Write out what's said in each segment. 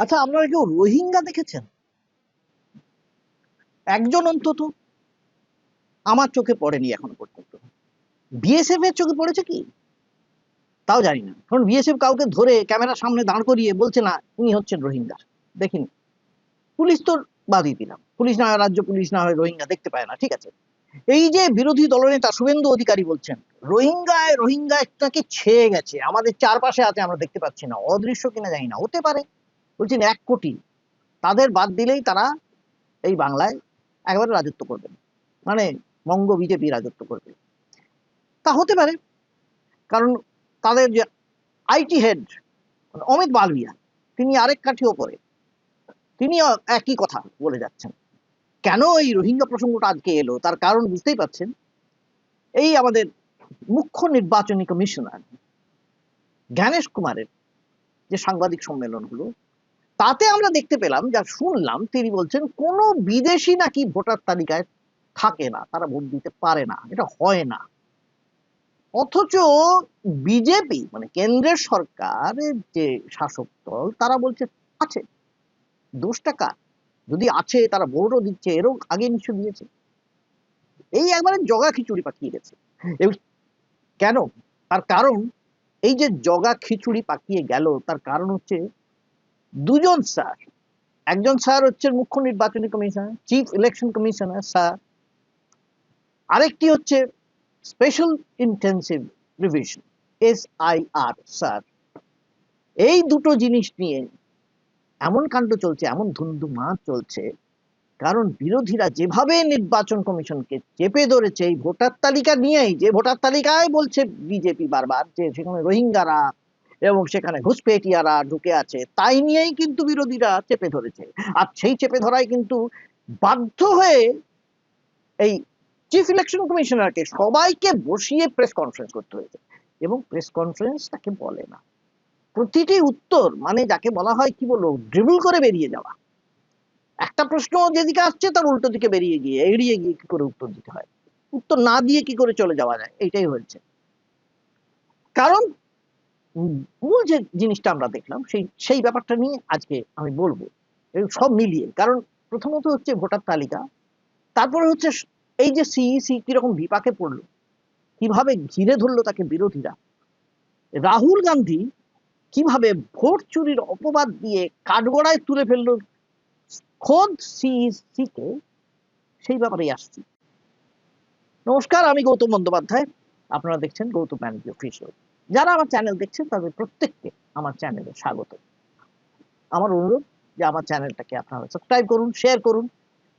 আচ্ছা আপনারা কেউ রোহিঙ্গা দেখেছেন? একজন অন্তত আমার চোখে পড়েনি এখনও পর্যন্ত। বিএসএফ এর চোখে পড়েছে কি? তাও জানি না। কারণ বিএসএফ কাউকে ধরে ক্যামেরার সামনে দাঁড় করিয়ে বলছে না, উনি হচ্ছেন রোহিঙ্গা। দেখিনি। পুলিশ তো বাদই দিলাম। পুলিশ না হয় রাজ্য পুলিশ, না হয় রোহিঙ্গা, দেখতে পায় না, ঠিক আছে? এই যে বিরোধী দলনেতা শুভেন্দু অধিকারী বলছেন, রোহিঙ্গায় রোহিঙ্গা একটাকে ছেয়ে গেছে। আমাদের চারপাশে আছে, আমরা দেখতে পাচ্ছি না। অদৃশ্য কিনা জানি না। হতে পারে। বলছেন এক কোটি। তাদের বাদ দিলেই তারা এই বাংলায় একেবারে রাজত্ব করবেন মানে বঙ্গ বিজেপি রাজত্ব করবে। তা হতে পারে, কারণ তাদের যে আইটি হেড অমিত বালবিয়া, তিনি আরেক কাঠি ওপরে। তিনি একই কথা বলে যাচ্ছেন। কেন এই রোহিঙ্গা প্রসঙ্গটা আজকে এলো? তার কারণ বুঝতেই পাচ্ছেন এই আমাদের মুখ্য নির্বাচনী কমিশনার জ্ঞানেশ কুমারের যে সাংবাদিক সম্মেলন হলো তাতে আমরা দেখতে পেলাম, যা শুনলাম, তিনি বলছেন, কোন বিদেশি নাকি ভোটার তালিকায় থাকে না, তারা ভোট দিতে পারে না, এটা হয় না। অথচ বিজেপি মানে কেন্দ্রের সরকারের যে শাসক দল, তারা বলছে, আছে, দোষটা কার? যদি আছে, তারা ভোটও দিচ্ছে, এরও আগে নিশ্চয় দিয়েছে। এই একবারে জগা খিচুড়ি পাকিয়ে গেছে। কেন? তার কারণ, এই যে জগা খিচুড়ি পাকিয়ে গেল, তার কারণ হচ্ছে দুজন স্যার, একজন স্যার হচ্ছেন মুখ্য নির্বাচনী commissioner chief election commissioner sir, আরেকটি হচ্ছে special intensive revision S I R sir. এই দুটো জিনিস নিয়ে এমন কাণ্ড চলছে, এমন ধুমধুমা চলছে, কারণ বিরোধীরা যেভাবে নির্বাচন কমিশনকে চেপে ধরেছে, এই ভোটার তালিকা নিয়েই, যে ভোটার তালিকায় বলছে বিজেপি বারবার যে সেখানে রোহিঙ্গারা এবং সেখানে ঘুষপেটিয়ারা ঢুকে আছে, তাই নিয়েই কিন্তু বিরোধীরা চেপে ধরেছে। আর সেই চেপে ধরায় কিন্তু বাধ্য হয়ে এই চিফ ইলেকশন কমিশনারকে সবাইকে বসিয়ে প্রেস কনফারেন্স করতে হয়েছে। এবং প্রেস কনফারেন্স তাকে বলে না। প্রতিটি উত্তর মানে যাকে বলা হয়, কি বলব ড্রিবল করে বেরিয়ে যাওয়া। একটা প্রশ্ন যেদিকে আসছে, তার উল্টো দিকে বেরিয়ে গিয়ে, এড়িয়ে গিয়ে কি করে উত্তর দিতে হয়? উত্তর না দিয়ে কি করে চলে যাওয়া যায়? এটাই হয়েছে। কারণ মূল যে জিনিসটা আমরা দেখলাম, সেই সেই ব্যাপারটা নিয়ে আজকে আমি বলব। সব মিলিয়ে। কারণ প্রথমত হচ্ছে ভোটার তালিকা, তারপরে হচ্ছে এই যে সিইসি কীরকম বিপাকে পড়ল, কীভাবে ঘিরে ধরলো তাকে বিরোধীরা, রাহুল গান্ধী কীভাবে ভোট চুরির অপবাদ দিয়ে কাঠগড়ায় তুলে ফেলল, খোদ সিইসি কে, সেই ব্যাপারে আসছি। নমস্কার, আমি গৌতম বন্দ্যোপাধ্যায়, আপনারা দেখছেন গৌতম ব্যানার্জি অফিসিয়াল যারা আমার চ্যানেল দেখছেন, তাদের প্রত্যেককে আমার চ্যানেলে স্বাগত। আমার অনুরোধ যে আমার চ্যানেলটাকে আপনারা সাবস্ক্রাইব করুন শেয়ার করুন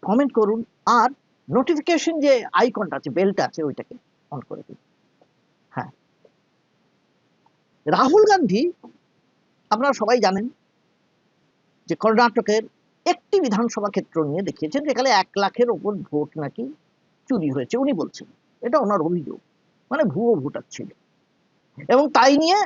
কমেন্ট করুন, আর নোটিফিকেশন যে আইকনটা আছে বেলটা আছে, ওইটাকে অন করে দিন। হ্যাঁ। রাহুল গান্ধী, আপনারা সবাই জানেন যে কর্ণাটকের একটি বিধানসভা ক্ষেত্র নিয়ে দেখিয়েছেন, যেখানে এক লাখের ওপর ভোট নাকি চুরি হয়েছে। উনি বলছেন, এটা ওনার অভিযোগ। মানে ভুয়ো ভোটার ছিল। এবং তাই নিয়ে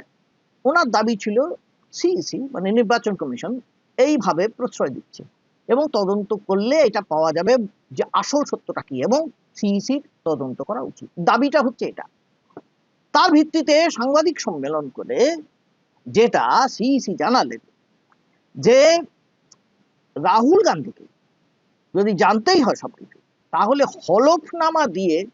ওনার দাবি ছিল সিইসি মানে নির্বাচন কমিশন, এইভাবে প্রশ্রয় দিচ্ছে। এবং তদন্ত করলে এটা পাওয়া যাবে যে আসল সত্যটা কি এবং সিইসির তদন্ত করা উচিত। দাবিটা হচ্ছে এটা। তার ভিত্তিতে সাংবাদিক সম্মেলন করে যেটা সিইসি জানালেন যে রাহুল গান্ধীকে যদি জানতেই হয় সবকিছু, তাহলে হলফনামা দিয়ে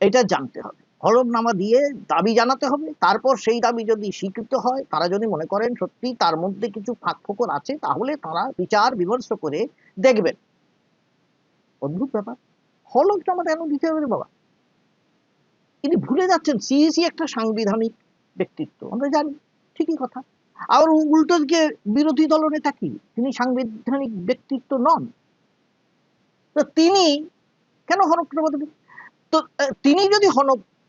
এটা জানতে হবে। হলফনামা দিয়ে দাবি জানাতে হবে। তারপর সেই দাবি যদি স্বীকৃত হয়, তারা যদি মনে করেন সত্যি তার মধ্যে কিছু ফাঁক ফোকর আছে, তাহলে তারা বিচার বিমর্শ করে দেখবেন। অদ্ভুত ব্যাপার। হলফনামা কেন দিতে হবে বাবা? তিনি ভুলে যাচ্ছেন সিইসি একটা সাংবিধানিক ব্যক্তিত্ব, আমরা জানি, ঠিকই কথা। আর উল্টো দিকে বিরোধী দলনেতা কি? তিনি সাংবিধানিক ব্যক্তিত্ব নন। তো তিনি কেন দেবেন? তো তিনি যদি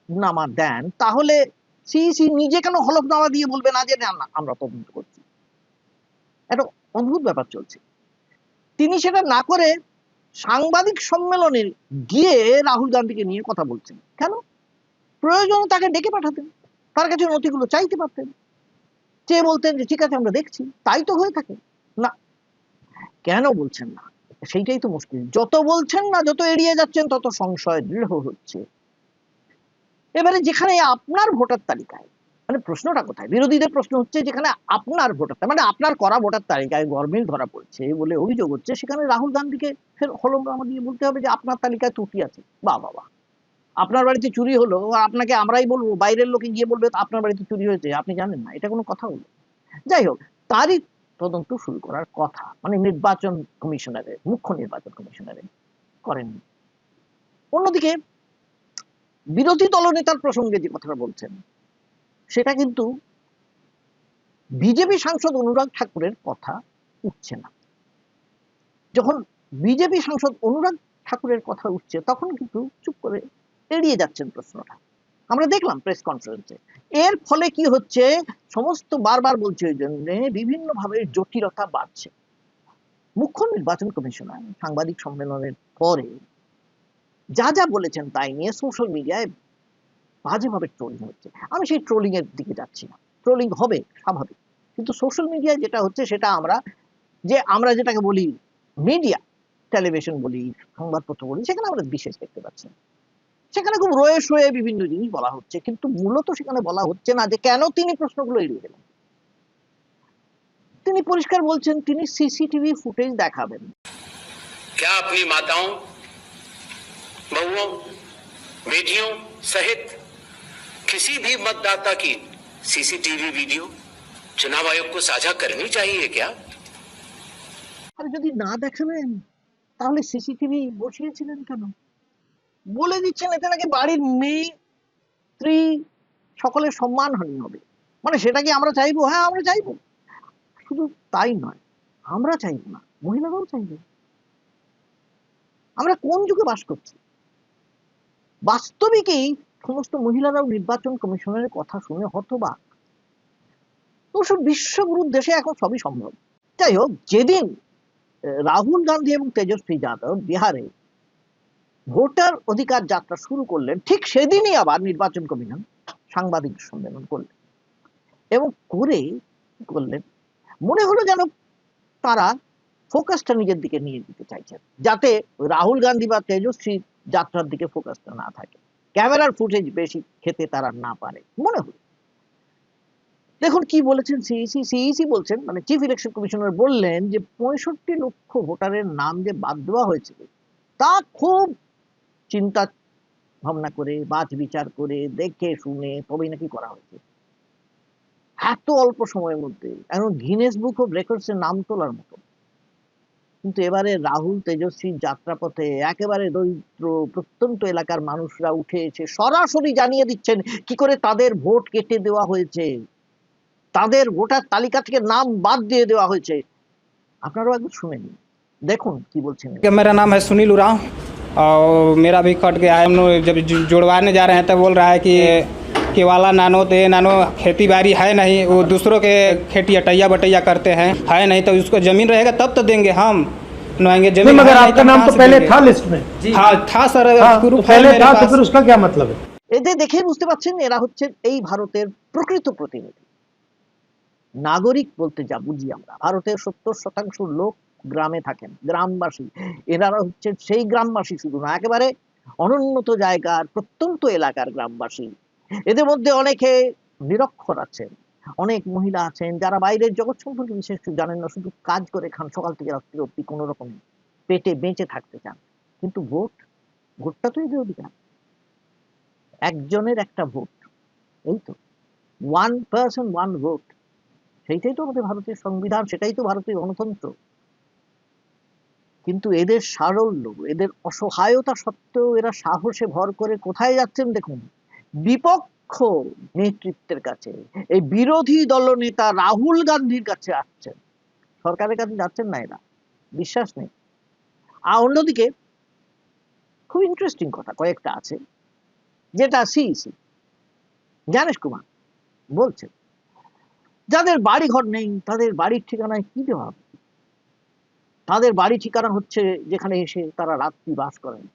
হলফনামা দেন, তাহলে সিইসি নিজে কেন হলফনামা দিয়ে বলবে না যে আমরা তদন্ত করছি? একটা অদ্ভুত ব্যাপার চলছে। তিনি সেটা না করে সাংবাদিক সম্মেলনে গিয়ে রাহুল গান্ধীকে নিয়ে কথা বলছেন। কেন? প্রয়োজনে তাকে ডেকে পাঠাতেন। তার কাছে নথিগুলো চাইতে পারতেন। চেয়ে বলতেন যে, ঠিক আছে, আমরা দেখছি। তাই তো হয়ে থাকে। না, কেন বলছেন না? সেইটাই তো মুশকিল। যত বলছেন না, যত এড়িয়ে যাচ্ছেন, তত সংশয় দৃঢ় হচ্ছে। এবারে যেখানে আপনার ভোটার তালিকায় মানে প্রশ্নটা কোথায়? বিরোধীদের প্রশ্ন হচ্ছে যেখানে আপনার ভোটার মানে আপনার করা ভোটার তালিকায় গরমিল ধরা পড়ছে বলে অভিযোগ হচ্ছে, সেখানে রাহুল গান্ধীকে ফের হলঙ্গামা দিয়ে বলতে হবে যে আপনার তালিকায় ত্রুটি আছে। বা বাবা আপনার বাড়িতে চুরি হলো আপনাকে আমরাই বলব, বাইরের লোকে গিয়ে বলবে, আপনার বাড়িতে চুরি হয়েছে, আপনি জানেন না, এটা কোনো কথা হলো। যাই হোক, তারই তদন্ত শুরু করার কথা মানে নির্বাচন কমিশনারের, মুখ্য নির্বাচন কমিশনারের করেননি। অন্যদিকে বিরোধী দলনেতার প্রসঙ্গে যে কথাটা বলছেন, সেটা কিন্তু বিজেপি সাংসদ অনুরাগ ঠাকুরের কথা উঠছে না। যখন বিজেপি সাংসদ অনুরাগ ঠাকুরের কথা উঠছে, তখন কিন্তু চুপ করে এড়িয়ে যাচ্ছেন প্রশ্নটা। আমরা দেখলাম প্রেস কনফারেন্সে এর ফলে কি হচ্ছে? সমস্ত বারবার বলছে ওই জন্য বিভিন্ন ভাবে জটিলতা বাড়ছে। মুখ্য নির্বাচন কমিশনার সাংবাদিক সম্মেলনের পরে যা যা বলেছেন তাই নিয়ে সোশ্যাল মিডিয়ায় বাজেভাবে ট্রোলিং হচ্ছে আমি সেই ট্রোলিং এর দিকে যাচ্ছি না ট্রোলিং হবে স্বাভাবিক কিন্তু সোশ্যাল মিডিয়ায় যেটা হচ্ছে সেটা আমরা যে আমরা যেটাকে বলি মিডিয়া টেলিভিশন বলি সংবাদপত্র বলি সেখানে আমরা বিশেষ দেখতে পাচ্ছি না। সেখানে খুব রয়ে শয়ে বিভিন্ন জিনিস বলা হচ্ছে কিন্তু মূলত সেখানে বলা হচ্ছে না যে কেন তিনি প্রশ্নগুলো এড়িয়ে গেলেন তিনি পরিষ্কার বলছেন তিনি সিসিটিভি ফুটেজ দেখাবেন क्या अपनी माताओं बहुओं बेटियों सहित किसी भी मतदाता की सीसीटीवी वीडियो चुनाव आयोग को साझा करनी चाहिए क्या আর যদি না দেখাবেন তাহলে সিসিটিভি বসিয়েছিলেন কেন বলে দিচ্ছেন এতে নাকি বাড়ির মেয়ে স্ত্রী সকলের সম্মানহানি হবে মানে সেটা কি আমরা চাইবো হ্যাঁ আমরা চাইবো শুধু তাই নয় আমরা চাইবো না মহিলারাও চাইবে আমরা কোন যুগে বাস করছি বাস্তবিকই সমস্ত মহিলারাও নির্বাচন কমিশনের কথা শুনে হতবাক। অবশ্য বিশ্বগুরুর দেশে এখন সবই সম্ভব। যাই হোক, যেদিন রাহুল গান্ধী এবং তেজস্বী যাদব বিহারে ভোটার অধিকার যাত্রা শুরু করলেন, ঠিক সেদিনই আবার নির্বাচন কমিশন সাংবাদিক সম্মেলন করলেন এবং করে করলেন? মনে হলো যেন তারা ফোকাসটা নিজের দিকে নিয়ে দিতে চাইছেন। যাতে রাহুল গান্ধী বা তেজস্বী যাত্রার দিকে ফোকাসটা না থাকে। ক্যামেরার ফুটেজ বেশি খেতে তারা না পারে, মনে হলো দেখুন কি বলেছেন সিইসি সিইসি বলছেন মানে চিফ ইলেকশন কমিশনার বললেন যে পঁয়ষট্টি লক্ষ ভোটারের নাম যে বাদ দেওয়া হয়েছে তা খুব চিন্তা ভাবনা করে বাছ বিচার করে, দেখে শুনে তবেই নাকি করা হয়েছে। এত অল্প সময়ের মধ্যে এখন গিনেস বুক অফ রেকর্ডস এর নাম তোলার মতো। কিন্তু এবারে রাহুল তেজস্বী যাত্রাপথে একেবারে দরিদ্র প্রত্যন্ত এলাকার মানুষরা উঠে এসে সরাসরি জানিয়ে দিচ্ছেন কি করে তাদের ভোট কেটে দেওয়া হয়েছে তাদের ভোটার তালিকা থেকে নাম বাদ দিয়ে দেওয়া হয়েছে আপনারাও একবার শুনে নিন দেখুন কি বলছেন कि मेरा नाम है सुनील उरांव और मेरा भी कट गया है हम लोग जब जु- जुड़वाने जा रहे हैं तब बोल रहा है कि केवाला नानो ते नानो खेती बाड़ी है नहीं वो दूसरों के खेती अटैया बटैया करते हैं है नहीं तो उसको ज़मीन रहेगा तब तो देंगे हम नहाएंगे नहीं जमीन मगर है नहीं आपका तो नाम कहाँ तो से पहले देंगे? था लिस्ट में हाँ था सर हाँ, प्रूफ है पहले मेरे था तो पास। फिर उसका क्या मतलब है এদের দেখে বুঝতে পারছেন এরা হচ্ছে এই ভারতের প্রকৃত প্রতিনিধি নাগরিক বলতে যা বুঝি আমরা ভারতের সত্তর শতাংশ লোক গ্রামে থাকেন গ্রামবাসী এনারা হচ্ছে সেই গ্রামবাসী শুধু না একেবারে অনুন্নত জায়গার প্রত্যন্ত এলাকার গ্রামবাসী এদের মধ্যে অনেকে নিরক্ষর আছেন। অনেক মহিলা আছেন যারা বাইরের জগৎ সম্পর্কে বিশেষ কিছু জানেন না, শুধু কাজ করে খান, সকাল থেকে রাত্রি অব্দি কোনো রকম পেটে বেঁচে থাকতে চান। কিন্তু ভোট, ভোটটা তো এদের অধিকার। একজনের একটা ভোট, এই তো। ওয়ান পার্সন ওয়ান ভোট সেইটাই তো আমাদের ভারতীয় সংবিধান, সেটাই তো ভারতীয় গণতন্ত্র। কিন্তু এদের সারল্য, এদের অসহায়তা সত্ত্বেও এরা সাহসে ভর করে কোথায় যাচ্ছেন দেখুন। বিপক্ষ নেতৃত্বের কাছে, এই বিরোধী দলনেতা রাহুল গান্ধীর কাছে আসছেন সরকারের কাছে যাচ্ছেন না এরা, বিশ্বাস নেই। আর অন্যদিকে খুব ইন্টারেস্টিং কথা কয়েকটা আছে, যেটা সিইসি জ্ঞানেশ কুমার বলছেন, যাদের বাড়ি ঘর নেই, তাদের বাড়ির ঠিকানায় কি দেওয়া হবে? তাদের বাড়ি ঠিকানা হচ্ছে যেখানে এসে তারা রাত্রি বাস করেন।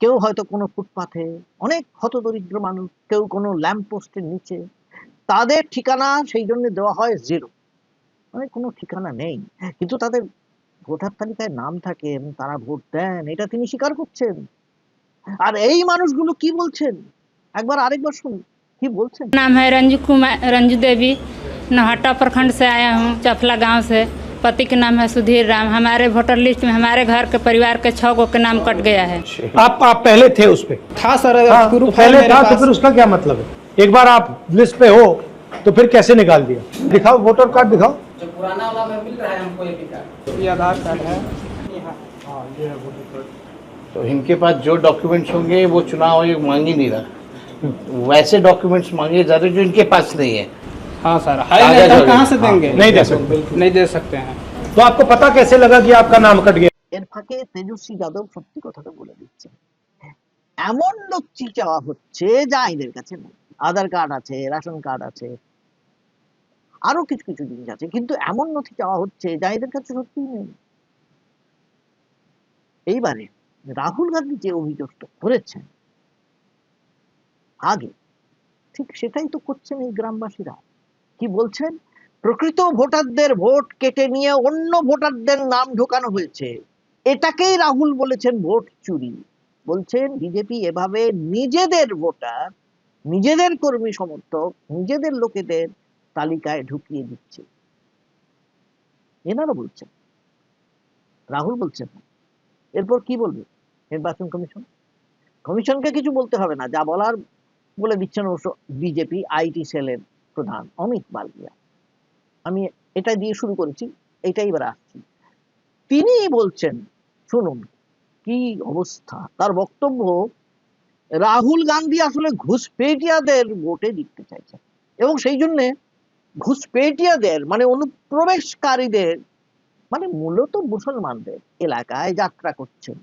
কেউ হয়তো কোনো ফুটপাথে অনেক হতদরিদ্র মানুষ কেউ কোনো ল্যাম্প পোস্টের নিচে তাদের ঠিকানা সেই জন্য দেওয়া হয় জিরো মানে কোনো ঠিকানা নেই কিন্তু তাদের ভোটার তালিকায় নাম থাকে এবং তারা ভোট দেন এটা তিনি স্বীকার করছেন আর এই মানুষগুলো কি বলছেন একবার আরেকবার শুনুন কি বলছেন नाम है रंजू कुमार रंजू देवी नौहट्टा प्रखंड से आया हूँ चफला गांव से पति के नाम है सुधीर राम। हमारे वोटर लिस्ट में हमारे घर के परिवार के छः गो के नाम कट गया है। आप आप पहले थे उस पे। था सर हाँ, तो पहले था तो फिर उसका क्या मतलब है? एक बार आप लिस्ट पे हो तो फिर कैसे निकाल दिया? दिखाओ वोटर कार्ड दिखाओ। जो पुराना वाला में मिल रहा है हमको ये कार्ड ये आधार कार्ड है। यहाँ तो इनके पास जो डॉक्यूमेंट्स होंगे वो चुनाव आयोग मांग ही नहीं रहा। वैसे डॉक्यूमेंट्स मांगे जा रहे जो इनके पास नहीं है। हाँ सर है कागज नहीं तो वगैरह। कहाँ से देंगे नहीं दे सकते नहीं दे सकते हैं तो आपको पता कैसे लगा कि आपका नाम कट गया এর ফাঁকে তেজস্বী যাদব সত্যি কথাটা বলে দিচ্ছে এমন নথি চাওয়া হচ্ছে যা এদের কাছে নেই আধার কার্ড আছে রেশন কার্ড আছে আরো কিছু কিছু জিনিস আছে কিন্তু এমন নথি চাওয়া হচ্ছে যা এদের কাছে সত্যিই নেই এইবারে রাহুল গান্ধী যে অভিযোগটা করেছেন আগে ঠিক সেটাই তো করছেন এই গ্রামবাসীরা কি বলছেন? প্রকৃত ভোটারদের ভোট কেটে নিয়ে অন্য ভোটারদের নাম ঢোকানো হয়েছে। এটাকেই রাহুল বলেছেন ভোট চুরি। বলছেন বিজেপি এভাবে নিজেদের ভোটার, নিজেদের কর্মী সমর্থক, নিজেদের লোকেদের তালিকায় ঢুকিয়ে দিচ্ছে। এনারা বলছেন। রাহুল বলছেন এরপর কি বলবে নির্বাচন কমিশন? কমিশনকে কিছু বলতে হবে না। যা বলার বলে দিচ্ছেন অবশ্য বিজেপি, আইটি সেলের প্রধান, অমিত মালবিয়া আমি এটা দিয়ে শুরু করেছি এটাই এবার আসছি। তিনি বলছেন, শুনুন, কি অবস্থা? তার বক্তব্য, রাহুল গান্ধী আসলে ঘুষপেটিয়াদের ভোটে জিততে চাইছেন এবং সেই জন্য ঘুষপেটিয়াদের মানে অনুপ্রবেশকারীদের মানে মূলত মুসলমানদের এলাকায় যাত্রা করছেন।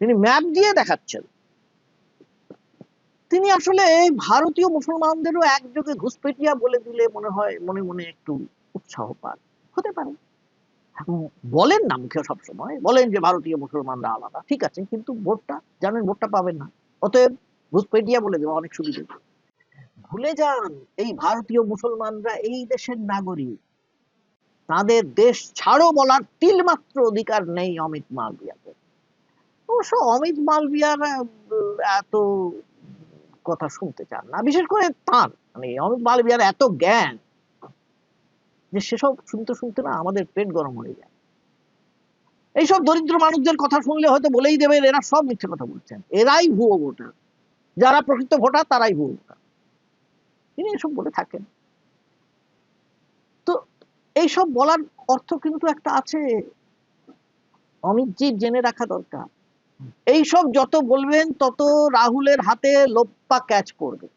তিনি ম্যাপ দিয়ে দেখাচ্ছেন। তিনি আসলে ভারতীয় মুসলমানদেরও একযোগে ঘুষপেটিয়া বলে দিলে মনে হয়, মনে মনে একটু উৎসাহ পান। হতে পারে। বলেন না মুখে সবসময়। বলেন যে ভারতীয় মুসলমানরা আলাদা। ঠিক আছে, কিন্তু ভোটটা, জানেন, ভোটটা পাবেন না। অতএব ঘুষপেটিয়া বলে দেওয়া অনেক সুবিধে। ভুলে যান, এই ভারতীয় মুসলমানরা এই দেশের নাগরিক। তাদের দেশ ছাড়ো বলার তিলমাত্র অধিকার নেই অমিত মালবিয়াকে অবশ্য অমিত মালবিয়ার এত কথা শুনতে চান না। বিশেষ করে তার মানে অমিত মালবিয়ার এত জ্ঞান যে সেসব শুনতে শুনতে না আমাদের পেট গরম হয়ে যায়। এইসব দরিদ্র মানুষদের কথা শুনলে হয়তো বলেই দেবেন, এরা সব মিথ্যে কথা বলছেন। এরাই ভুয়ো ভোটার। যারা প্রকৃত ভোটার, তারাই ভুয়ো ভোটার। তিনি এসব বলে থাকেন। তো এইসব বলার অর্থ কিন্তু একটা আছে। অমিতজির জেনে রাখা দরকার। এইসব যত বলবেন, তত রাহুলের হাতে লোপ্পা ক্যাচ পড়বে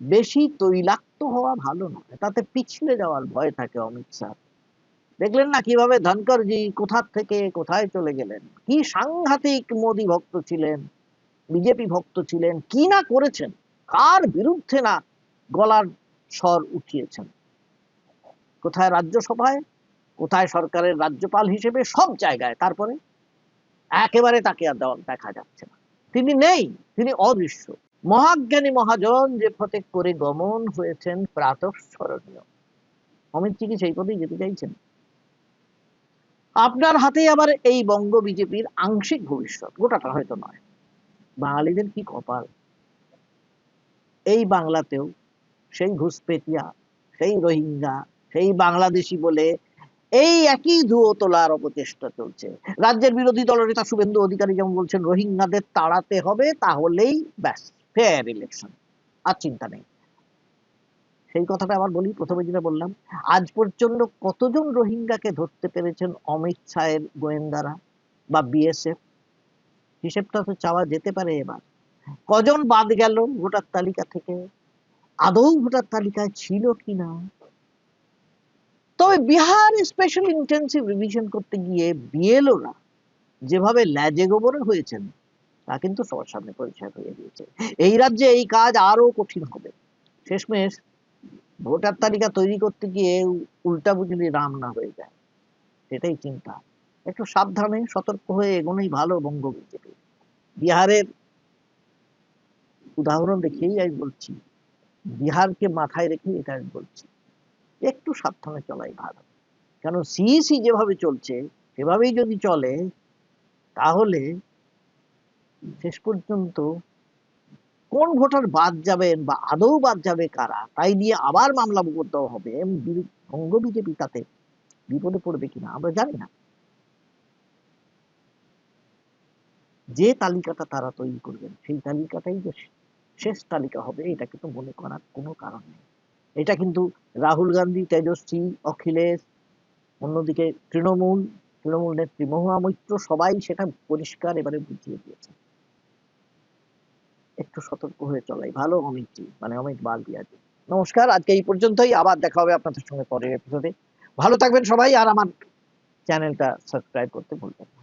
বেশি তৈলাক্ত হওয়া ভালো নয় তাতে পিছলে যাওয়ার ভয় থাকে অমিত শাহ। দেখলেন না কীভাবে ধনকরজি কোথা থেকে কোথায় চলে গেলেন? কি সাংঘাতিক মোদী ভক্ত ছিলেন, বিজেপি ভক্ত ছিলেন, কি না করেছেন? কার বিরুদ্ধে না গলার স্বর উঠিয়েছেন? কোথায় রাজ্যসভায়, কোথায় সরকারের রাজ্যপাল হিসেবে সব জায়গায়, তারপরে একেবারে তাকে আর দেখা যাচ্ছে না। তিনি নেই, তিনি অদৃশ্য। মহাজ্ঞানী মহাজন যে পথে করে গমন হয়েছেন প্রাতঃস্মরণীয়। অমিতজি কি সেই পথেই যেতে চাইছেন? আপনার হাতেই আবার এই বঙ্গ বিজেপির আংশিক ভবিষ্যৎ, গোটাটা হয়তো নয়। বাঙালিদের কি কপাল? এই বাংলাতেও সেই ঘুষপেটিয়া সেই রোহিঙ্গা, সেই বাংলাদেশি বলে এই একই ধুয়ো তোলার অপচেষ্টা চলছে। রাজ্যের বিরোধী দলনেতা শুভেন্দু অধিকারী যেমন বলছেন, রোহিঙ্গাদের তাড়াতে হবে, তাহলেই ব্যাস ফেয়ার ইলেকশন আর চিন্তা নেই। সেই কথাটা আবার বলি, প্রথমে যেটা বললাম, আজ পর্যন্ত কতজন রোহিঙ্গাকে ধরতে পেরেছেন অমিত শাহের গোয়েন্দারা বা বিএসএফ? হিসেবটা তো চাওয়া যেতে পারে এবার। কজন বাদ গেল ভোটার তালিকা থেকে? আদৌ ভোটার তালিকায় ছিল কিনা? তবে বিহার স্পেশাল ইন্টেন্সিভ রিভিশন করতে গিয়ে বিএলওরা যেভাবে ল্যাজে গোবরে হয়েছেন, তা কিন্তু সবার সামনে পরিচয় হয়ে গিয়েছে এই রাজ্যে এই কাজ আরও কঠিন হবে। শেষমেশ ভোটার তালিকা তৈরি করতে গিয়ে উল্টা বুঝলি রাম না হয়ে যায়। সেটাই চিন্তা। একটু সাবধানে সতর্ক হয়ে এগোনোই ভালো বঙ্গ বিজেপি। বিহারের উদাহরণ দেখেই আমি বলছি, বিহারকে মাথায় রেখে এটা আমি বলছি। একটু সাবধানে চলাই ভালো। কেন সিইসি যেভাবে চলছে, সেভাবেই যদি চলে, তাহলে শেষ পর্যন্ত কোন ভোটার বাদ যাবেন বা আদৌ বাদ যাবে কারা, তাই নিয়ে আবার মামলা করতে হবে বঙ্গ বিজেপি তাতে বিপদে পড়বে কিনা, আমরা জানি না। যে তালিকাটা তারা তৈরি করবেন, সেই তালিকাটাই যে শেষ তালিকা হবে এটা কিন্তু মনে করার কোনো কারণ নেই। এটা কিন্তু রাহুল গান্ধী, তেজস্বী, অখিলেশ, অন্যদিকে তৃণমূল তৃণমূল নেত্রী মহুয়া মৈত্র, সবাই সেটা পরিষ্কার এবারে বুঝিয়ে দিয়েছে। একটু সতর্ক হয়ে চলাই ভালো অমিতজি মানে অমিত বালদিয়াজি নমস্কার, আজকে এই পর্যন্তই, আবার দেখা হবে আপনাদের সঙ্গে পরের এপিসোডে ভালো থাকবেন সবাই, আর আমার চ্যানেলটা সাবস্ক্রাইব করতে ভুলবেন না।